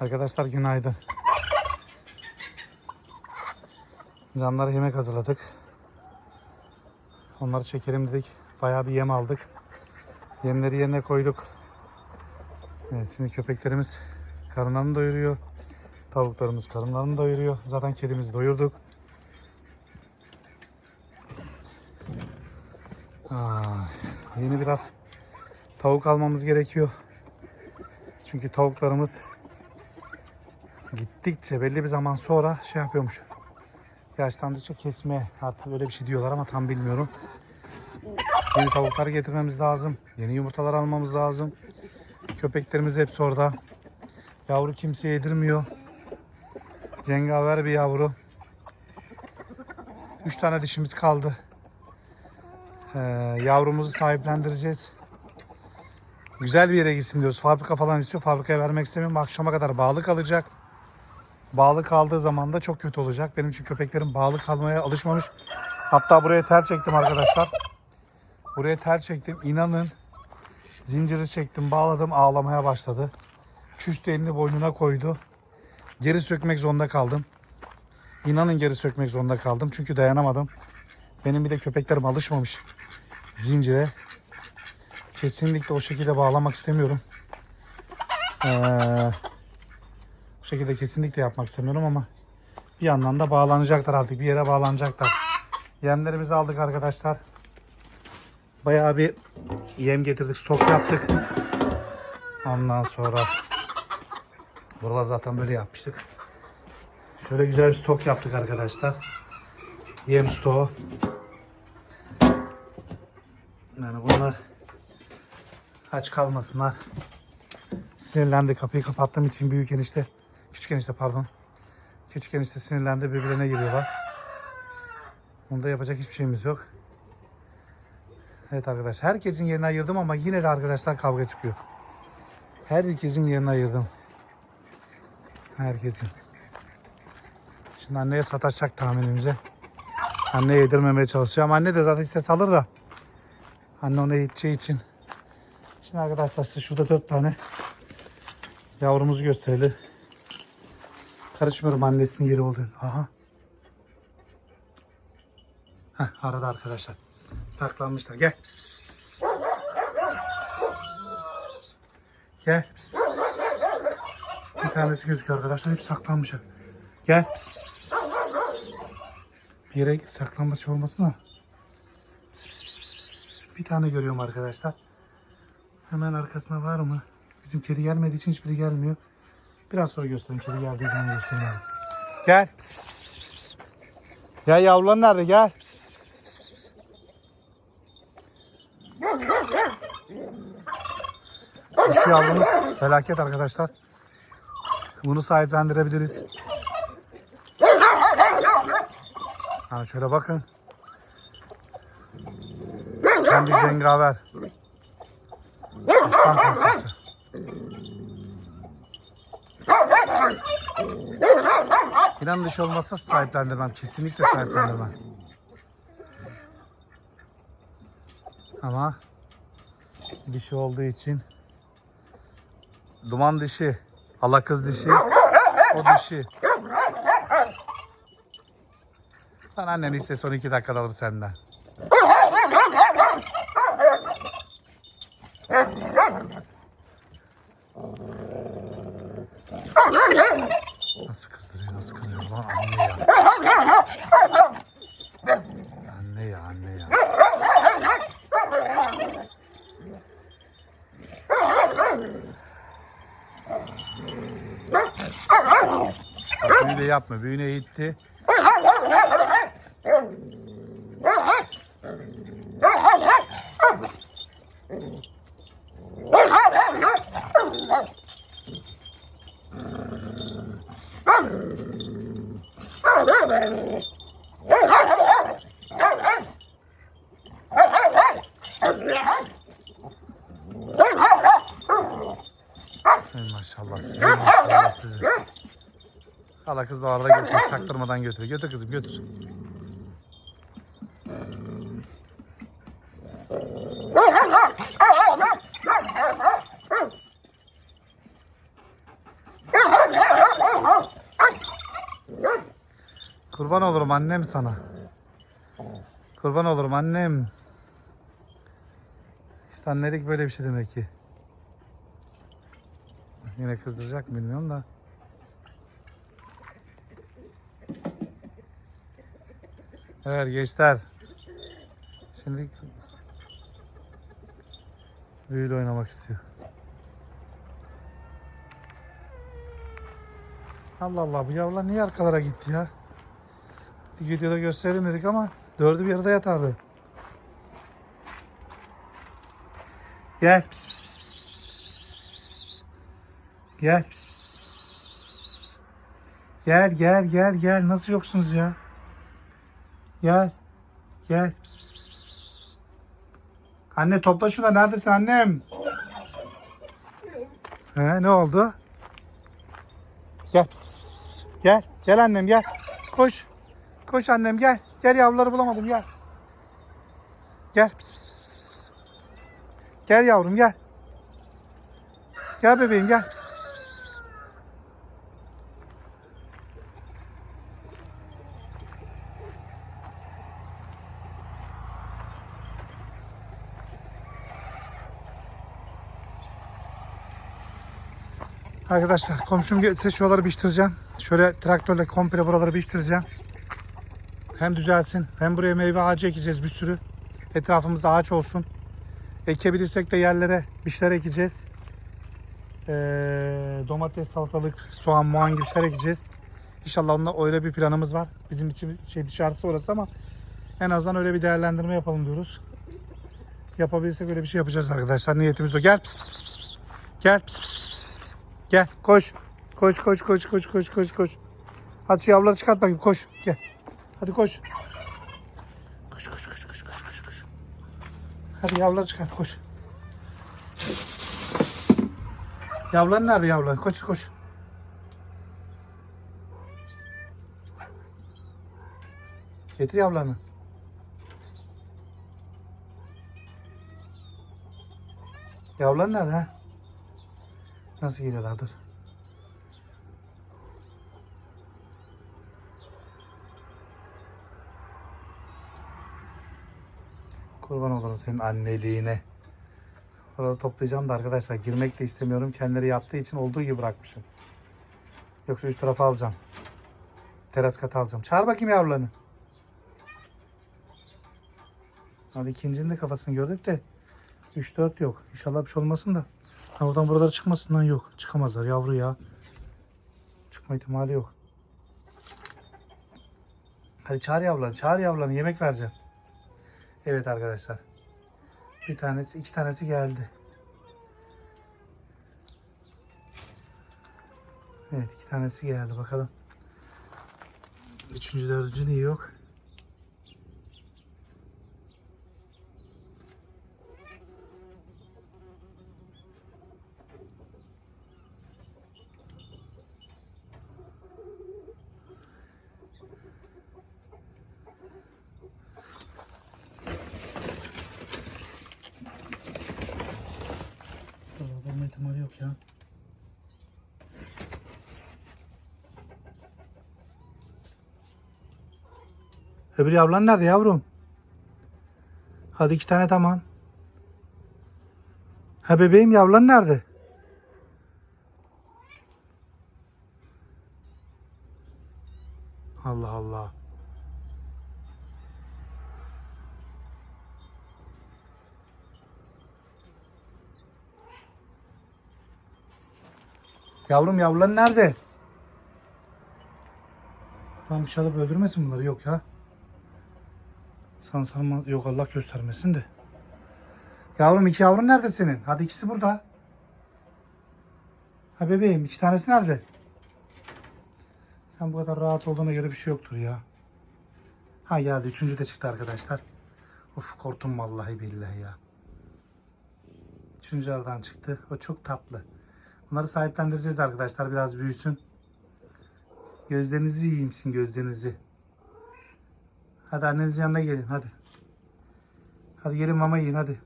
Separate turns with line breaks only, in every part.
Arkadaşlar günaydın. Canlara yemek hazırladık. Onları çekelim dedik. Bayağı bir yem aldık. Yemleri yerine koyduk. Evet şimdi köpeklerimiz karınlarını doyuruyor. Tavuklarımız karınlarını doyuruyor. Zaten kedimizi doyurduk. Aa, yeni biraz tavuk almamız gerekiyor. Çünkü tavuklarımız gittikçe belli bir zaman sonra şey yapıyormuş. Yaşlandıkça kesme artık öyle bir şey diyorlar ama tam bilmiyorum. Yeni tavuklar getirmemiz lazım. Yeni yumurtalar almamız lazım. Köpeklerimiz hepsi orada. Yavru kimse yedirmiyor. Cengaver bir yavru. Üç tane dişimiz kaldı. Ee, yavrumuzu sahiplendireceğiz. Güzel bir yere gitsin diyoruz. Fabrika falan istiyor. Fabrikaya vermek istemiyorum. Akşama kadar bağlı kalacak. Bağlı kaldığı zaman da çok kötü olacak. Benim için köpeklerim bağlı kalmaya alışmamış. Hatta buraya tel çektim arkadaşlar. Buraya tel çektim. İnanın zinciri çektim, bağladım, ağlamaya başladı. Küstü elini boynuna koydu. Geri sökmek zorunda kaldım. İnanın geri sökmek zorunda kaldım. Çünkü dayanamadım. Benim bir de köpeklerim alışmamış zincire. Kesinlikle o şekilde bağlamak istemiyorum. Ee, şekilde kesinlikle yapmak istemiyorum ama bir yandan da bağlanacaklar artık. Bir yere bağlanacaklar. Yemlerimizi aldık arkadaşlar. Bayağı bir yem getirdik. Stok yaptık. Ondan sonra buralar zaten böyle yapmıştık. Şöyle güzel bir stok yaptık arkadaşlar. Yem stoğu. Yani bunlar aç kalmasınlar. Sinirlendi kapıyı kapattığım için büyük enişte, küçük enişte pardon. Küçük enişte sinirlendi birbirine giriyorlar. Bunda yapacak hiçbir şeyimiz yok. Evet arkadaşlar herkesin yerini ayırdım ama yine de arkadaşlar kavga çıkıyor. Herkesin yerini ayırdım. Herkesin. Şimdi anneye sataşacak tahminimce. Anne yedirmemeye çalışıyor ama anne de zaten ses alır da. Anne ona yeteceği için. Şimdi arkadaşlar size şurada dört tane yavrumuzu gösterelim. Karışmıyorum annesinin yeri olduğunu. Aha. Heh, arada arkadaşlar. Saklanmışlar. Gel. Pis, pis, pis, pis. Gel. Pis, pis, pis, pis. Bir tanesi gözüküyor arkadaşlar. Hep saklanmışlar. Gel. Pis, pis, pis, pis, pis, pis. Bir yere saklanması olmasın ha. Pis, pis, pis, pis, pis, pis. Bir tane görüyorum arkadaşlar. Hemen arkasına var mı? Bizim kedi gelmediği için hiçbiri gelmiyor. Biraz sonra göstereyim. Kedi geldiği zaman göstereyim. Gel. Pis, pis, pis, pis, pis. Gel yavrular nerede? Gel. Pis, pis, pis, pis, pis, pis. Şu yavrumuz felaket arkadaşlar. Bunu sahiplendirebiliriz. Yani şöyle bakın. Hem bir cengaver. Aslan parçası. İnan dışı olmazsa sahiplendirmem. Kesinlikle sahiplendirmem. Ama dişi olduğu için duman dişi, alakız dişi, o dişi. Lan annen hissesi 12 dakikada alır senden. Kızdırıyor, nasıl kızdırıyor lan anne ya. Anne ya, anne ya. Bak büyüne yapma, büyüne itti. Ey maşallah size, maşallah size. Hala kız da arada götür, çaktırmadan götür. Götür kızım götür. Kurban olurum annem sana. Kurban olurum annem. İşte annelik böyle bir şey demek ki. Yine kızdıracak mı bilmiyorum da. Evet gençler. Şimdi büyüyle oynamak istiyor. Allah Allah bu yavrular niye arkalara gitti ya? Videoda gösterelim dedik ama dördü bir arada yatardı. Gel. Pis, pis, pis. Gel. Gel gel gel gel. Nasıl yoksunuz ya? Gel. Gel. Anne topla şunu. Neredesin annem? He, ne oldu? Gel. Gel. Gel annem gel. Koş. Koş annem gel. Gel yavruları bulamadım gel. Gel. Pis, pis, pis, pis, pis. Gel yavrum gel. Gel bebeğim gel. Pis, pis, pis, pis, pis. Arkadaşlar komşum gelse şuraları biçtireceğim. Şöyle traktörle komple buraları biçtireceğim. Hem düzelsin hem buraya meyve ağacı ekeceğiz bir sürü. Etrafımızda ağaç olsun. Ekebilirsek de yerlere bir şeyler ekeceğiz. Ee, domates, salatalık, soğan, muan gibi şeyler ekeceğiz. İnşallah onunla öyle bir planımız var. Bizim için şey dışarısı orası ama en azından öyle bir değerlendirme yapalım diyoruz. Yapabilirsek öyle bir şey yapacağız arkadaşlar. Niyetimiz o. Gel pis pis pis pis. Gel pis pis pis. pis. Gel koş. Koş koş koş koş koş koş koş. Hadi şu yavruları çıkart bakayım koş. Gel. Hadi koş. Koş koş koş koş koş koş koş. Hadi yavruları çıkart koş. Yavrular nerede yavrular? Koş koş. Getir yavrularını. Yavrular nerede ha? Nasıl geliyorlar dur. Kurban olurum senin anneliğine. Orada toplayacağım da arkadaşlar girmek de istemiyorum. Kendileri yaptığı için olduğu gibi bırakmışım. Yoksa üst tarafa alacağım. Teras katı alacağım. Çağır bakayım yavrularını. Abi ikincinin de kafasını gördük de 3-4 yok. İnşallah bir şey olmasın da. Ha, oradan buralara çıkmasından yok. Çıkamazlar yavru ya. Çıkma ihtimali yok. Hadi çağır yavrularını. Çağır yavrularını. Yemek vereceğim. Evet arkadaşlar. Bir tanesi, iki tanesi geldi. Evet, iki tanesi geldi. Bakalım. Üçüncü, dördüncü niye yok? Olma ihtimali yok ya. Öbür yavrular nerede yavrum? Hadi iki tane tamam. Ha bebeğim yavrular nerede? Allah Allah. Yavrum yavrular nerede? Lan dışarıda böyle öldürmesin bunları yok ya. Sana sanma yok Allah göstermesin de. Yavrum iki yavrun nerede senin? Hadi ikisi burada. Ha bebeğim iki tanesi nerede? Sen bu kadar rahat olduğuna göre bir şey yoktur ya. Ha geldi üçüncü de çıktı arkadaşlar. Of korktum vallahi billahi ya. Üçüncü aradan çıktı. O çok tatlı. Bunları sahiplendireceğiz arkadaşlar. Biraz büyüsün. Gözlerinizi yiyeyimsin gözlerinizi. Hadi annenizin yanına gelin hadi. Hadi gelin mama yiyin hadi.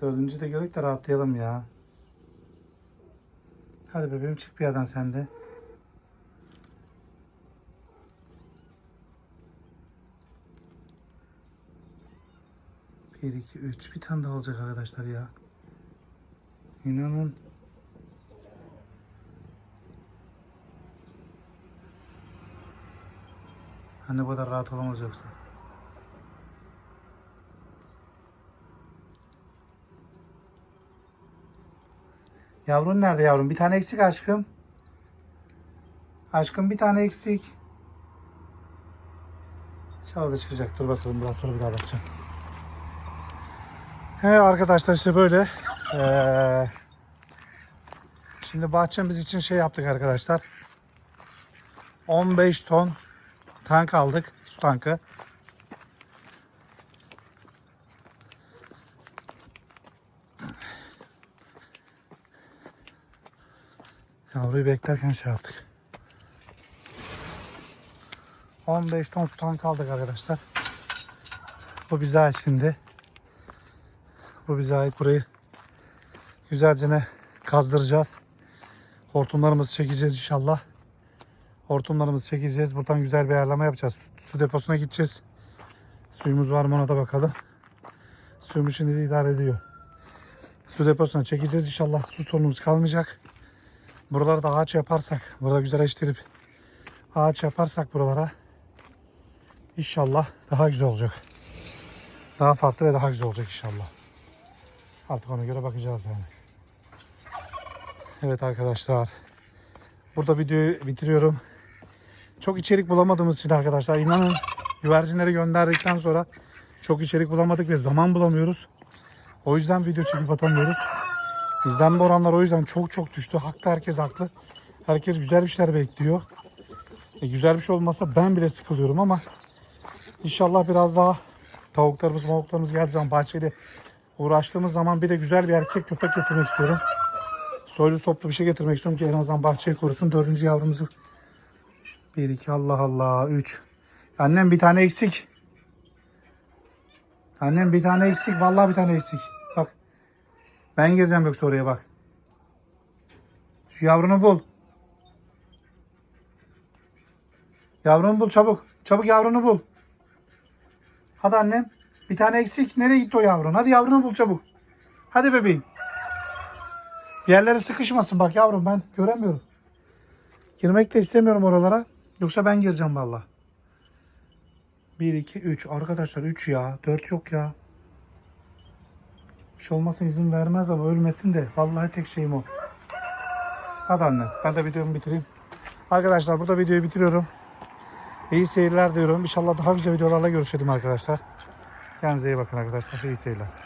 Dördüncü de gördük de rahatlayalım ya. Hadi bebeğim çık bir yerden sen de. Bir, iki, üç. Bir tane daha olacak arkadaşlar ya. İnanın Anne bu kadar rahat olamaz yoksa. Yavrun nerede yavrum? Bir tane eksik aşkım. Aşkım bir tane eksik. İnşallah da çıkacak. Dur bakalım biraz sonra bir daha bakacağım. He arkadaşlar işte böyle. Ee, şimdi bahçemiz için şey yaptık arkadaşlar. 15 ton tank aldık. Su tankı. Yavruyu beklerken şey yaptık. 15 ton su tankı aldık arkadaşlar. Bu bize ait şimdi. Bu bize ait burayı güzelce kazdıracağız. Hortumlarımızı çekeceğiz inşallah. Hortumlarımızı çekeceğiz. Buradan güzel bir ayarlama yapacağız. Su deposuna gideceğiz. Suyumuz var mı ona da bakalım. Suyumuz şimdi idare ediyor. Su deposuna çekeceğiz inşallah. Su sorunumuz kalmayacak. Buraları da ağaç yaparsak, burada güzel eştirip ağaç yaparsak buralara inşallah daha güzel olacak. Daha farklı ve daha güzel olacak inşallah. Artık ona göre bakacağız yani. Evet arkadaşlar. Burada videoyu bitiriyorum. Çok içerik bulamadığımız için arkadaşlar inanın güvercinleri gönderdikten sonra çok içerik bulamadık ve zaman bulamıyoruz. O yüzden video çekip atamıyoruz. İzlenme oranları o yüzden çok çok düştü. Haklı herkes haklı. Herkes güzel bir şeyler bekliyor. E, güzel bir şey olmasa ben bile sıkılıyorum ama inşallah biraz daha tavuklarımız mavuklarımız geldiği zaman bahçede uğraştığımız zaman bir de güzel bir erkek köpek getirmek istiyorum. Soylu soplu bir şey getirmek istiyorum ki en azından bahçeyi korusun. Dördüncü yavrumuzu. Bir iki Allah Allah. Üç. Annem bir tane eksik. Annem bir tane eksik. Vallahi bir tane eksik. Bak. Ben geleceğim yoksa oraya bak. Şu yavrunu bul. Yavrunu bul çabuk. Çabuk yavrunu bul. Hadi annem. Bir tane eksik. Nereye gitti o yavrun? Hadi yavrunu bul çabuk. Hadi bebeğim. Yerlere sıkışmasın bak yavrum ben göremiyorum. Girmek de istemiyorum oralara. Yoksa ben gireceğim valla. 1, 2, 3. Arkadaşlar 3 ya. 4 yok ya. Bir şey olmasın izin vermez ama ölmesin de. Vallahi tek şeyim o. Hadi anne. Ben de videomu bitireyim. Arkadaşlar burada videoyu bitiriyorum. İyi seyirler diyorum. İnşallah daha güzel videolarla görüşelim arkadaşlar. Kendinize iyi bakın arkadaşlar. İyi seyirler.